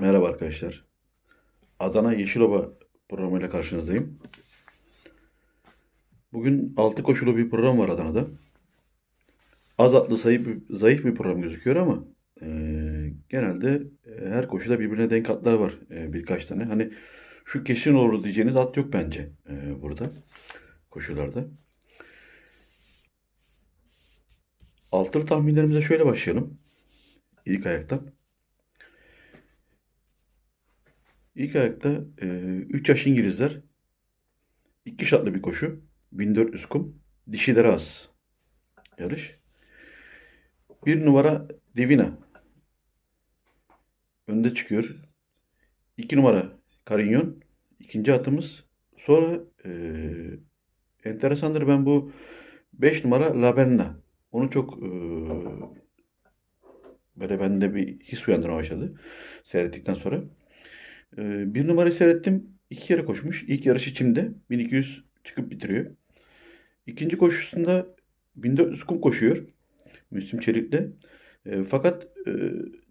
Merhaba arkadaşlar. Adana Yeşilova programıyla karşınızdayım. Bugün 6 koşulu bir program var Adana'da. Az atlı zayıf, zayıf bir program gözüküyor ama eee, genelde e, her koşuda birbirine denk atlar var e, birkaç tane. Hani şu kesin olur diyeceğiniz at yok bence e, burada koşularda. Altılı tahminlerimize şöyle başlayalım. İlk ayaktan. İlk ayakta 3 yaş İngilizler. 2 şartlı bir koşu. 1400 kum. Dişilere az. Yarış. Bir numara Divina. Önde çıkıyor. 2 numara Carignon. İkinci atımız. Sonra e, enteresandır ben bu 5 numara Laberna. Onu çok e, böyle bende bir his uyandırmaya başladı. Seyrettikten sonra. Ee, bir numarayı seyrettim. İki kere koşmuş. İlk yarışı Çim'de. 1200 çıkıp bitiriyor. İkinci koşusunda 1400 kum koşuyor. Müslüm Çelik'le. E, fakat e,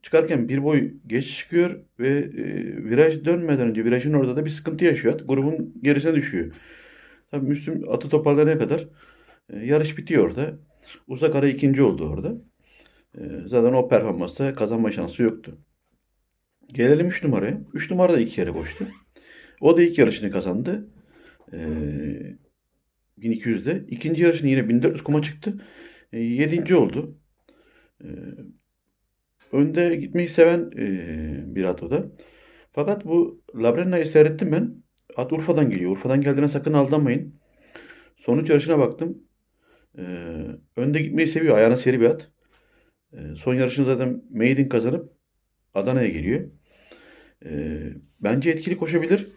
çıkarken bir boy geç çıkıyor ve e, viraj dönmeden önce virajın orada da bir sıkıntı yaşıyor. Grubun gerisine düşüyor. Tabii Müslüm atı toparlayana kadar e, yarış bitiyor orada. Uzak ara ikinci oldu orada. E, zaten o performansta kazanma şansı yoktu. Gelelim 3 numaraya. 3 numara da iki kere koştu. O da ilk yarışını kazandı. Ee, 1200'de. İkinci yarışını yine 1400 kuma çıktı. Ee, yedinci oldu. Ee, önde gitmeyi seven ee, bir at o da. Fakat bu Labrenna'yı seyrettim ben. At Urfa'dan geliyor. Urfa'dan geldiğine sakın aldanmayın. Sonuç yarışına baktım. Ee, önde gitmeyi seviyor. Ayağına seri bir at. Ee, son yarışını zaten Maiden kazanıp Adana'ya geliyor. Ee, bence etkili koşabilir.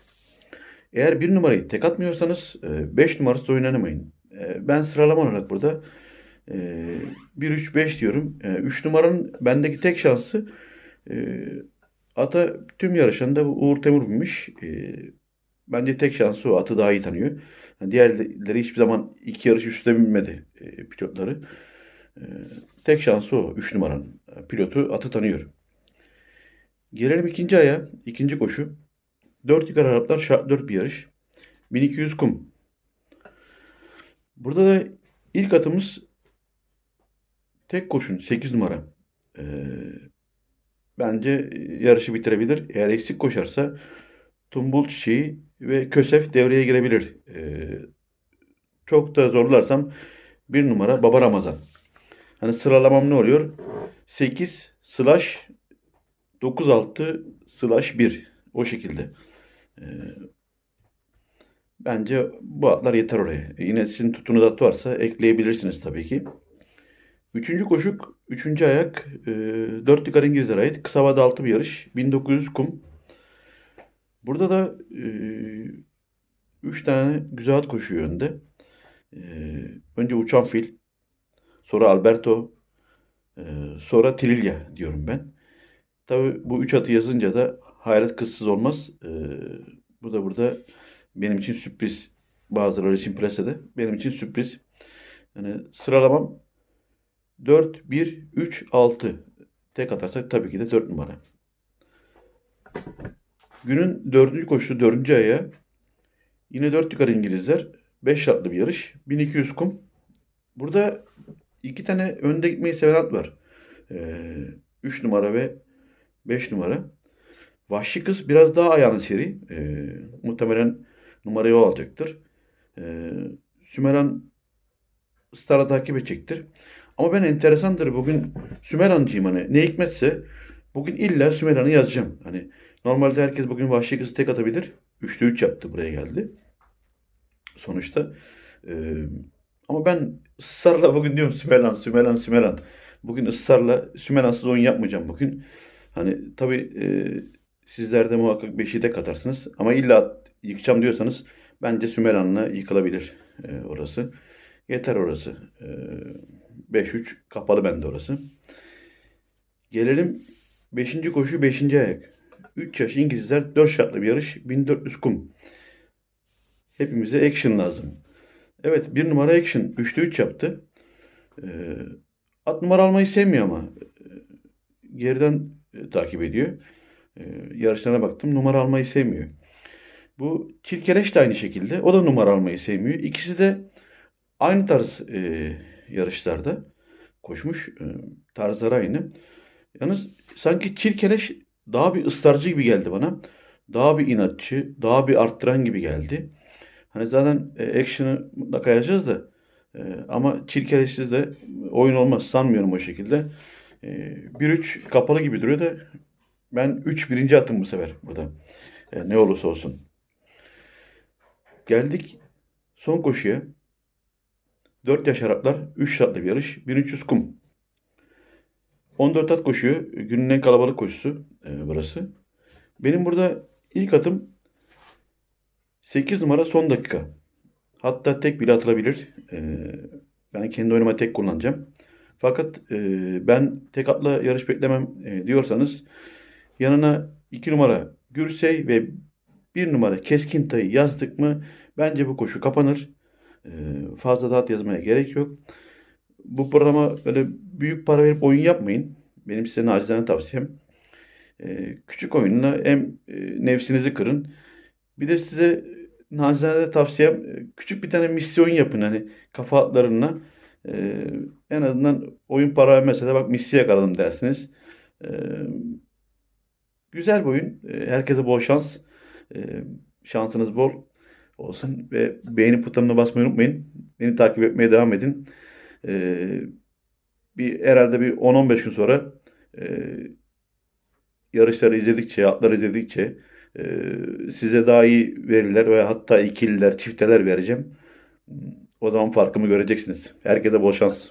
Eğer bir numarayı tek atmıyorsanız 5 numarası oynamayın. E, ben sıralama olarak burada e, 1-3-5 diyorum. 3 numaranın bendeki tek şansı e, ata tüm yarışında Uğur Temur binmiş. E, bence tek şansı o. Atı daha iyi tanıyor. Yani diğerleri hiçbir zaman iki yarış üstte binmedi e, pilotları. E, tek şansı o. 3 numaranın pilotu atı tanıyor. Gelelim ikinci aya, ikinci koşu. 4 yukarı Araplar şart 4 bir yarış. 1200 kum. Burada da ilk atımız tek koşun 8 numara. Ee, bence yarışı bitirebilir. Eğer eksik koşarsa Tumbul Çiçeği ve Kösef devreye girebilir. Ee, çok da zorlarsam bir numara Baba Ramazan. Hani sıralamam ne oluyor? 8 slash 9-6 slash 1. O şekilde. Ee, bence bu atlar yeter oraya. E, yine sizin tutunuz at varsa ekleyebilirsiniz tabii ki. Üçüncü koşuk, üçüncü ayak, e, 4 yukarı İngilizlere ait. Kısa vade altı bir yarış. 1900 kum. Burada da e, 3 tane güzel at koşuyor önde. E, önce Uçan Fil, sonra Alberto, e, sonra Trilya diyorum ben. Tabii bu üç atı yazınca da hayret kızsız olmaz. Ee, bu da burada benim için sürpriz. Bazıları için presede. Benim için sürpriz. Yani sıralamam 4, 1, 3, 6. Tek atarsak tabii ki de 4 numara. Günün dördüncü koşusu dördüncü aya. Yine 4 yukarı İngilizler. 5 şartlı bir yarış. 1200 kum. Burada iki tane önde gitmeyi seven at var. 3 numara ve 5 numara. Vahşi kız biraz daha ayağını seri. Ee, muhtemelen numarayı o alacaktır. Ee, Sümeran Star'a takip edecektir. Ama ben enteresandır bugün Sümeran'cıyım hani ne hikmetse bugün illa Sümeran'ı yazacağım. Hani normalde herkes bugün Vahşi kızı tek atabilir. 3'te 3 yaptı buraya geldi. Sonuçta. Ee, ama ben ısrarla bugün diyorum Sümeran, Sümeran, Sümeran. Bugün ısrarla Sümeransız oyun yapmayacağım bugün. Hani tabii e, sizler de muhakkak beşi de katarsınız. Ama illa yıkacağım diyorsanız bence Sümeran'la yıkılabilir e, orası. Yeter orası. E, 5-3 kapalı bende orası. Gelelim 5. koşu 5. ayak. 3 yaş İngilizler 4 şartlı bir yarış 1400 kum. Hepimize action lazım. Evet bir numara action 3'te 3 yaptı. E, at numara almayı sevmiyor ama. E, geriden e, takip ediyor. e, yarışlarına baktım. Numara almayı sevmiyor. Bu Çirkeleş de aynı şekilde. O da numara almayı sevmiyor. İkisi de aynı tarz e, yarışlarda koşmuş. E, tarzları aynı. Yalnız sanki Çirkeleş daha bir ısrarcı gibi geldi bana. Daha bir inatçı, daha bir arttıran gibi geldi. Hani zaten e, action'ı mutlaka yapacağız da e, ama Çirkeleşsiz de oyun olmaz sanmıyorum o şekilde. E, 1-3 kapalı gibi duruyor da ben 3 birinci attım bu sefer burada. E, ne olursa olsun. Geldik son koşuya. 4 yaş Araplar 3 şartlı bir yarış. 1300 kum. 14 at koşuyor. Günün en kalabalık koşusu e, burası. Benim burada ilk atım 8 numara son dakika. Hatta tek bile atılabilir. E, ben kendi oyunuma tek kullanacağım. Fakat e, ben tek atla yarış beklemem e, diyorsanız yanına 2 numara Gürsey ve 1 numara Keskin Tayı yazdık mı bence bu koşu kapanır. E, fazla da at yazmaya gerek yok. Bu programa öyle büyük para verip oyun yapmayın. Benim size nacizane tavsiyem. E, küçük oyunla hem e, nefsinizi kırın. Bir de size nacizane tavsiyem e, küçük bir tane misyon yapın hani kafa atlarına. E, en azından oyun para vermese de bak misli yakaladım dersiniz. E, güzel bir oyun. Herkese bol şans. E, şansınız bol olsun ve beğeni butonuna basmayı unutmayın. Beni takip etmeye devam edin. E, bir herhalde bir 10-15 gün sonra e, yarışları izledikçe, atları izledikçe e, size daha iyi veriler ve hatta ikililer, çifteler vereceğim. O zaman farkımı göreceksiniz. Herkese bol şans.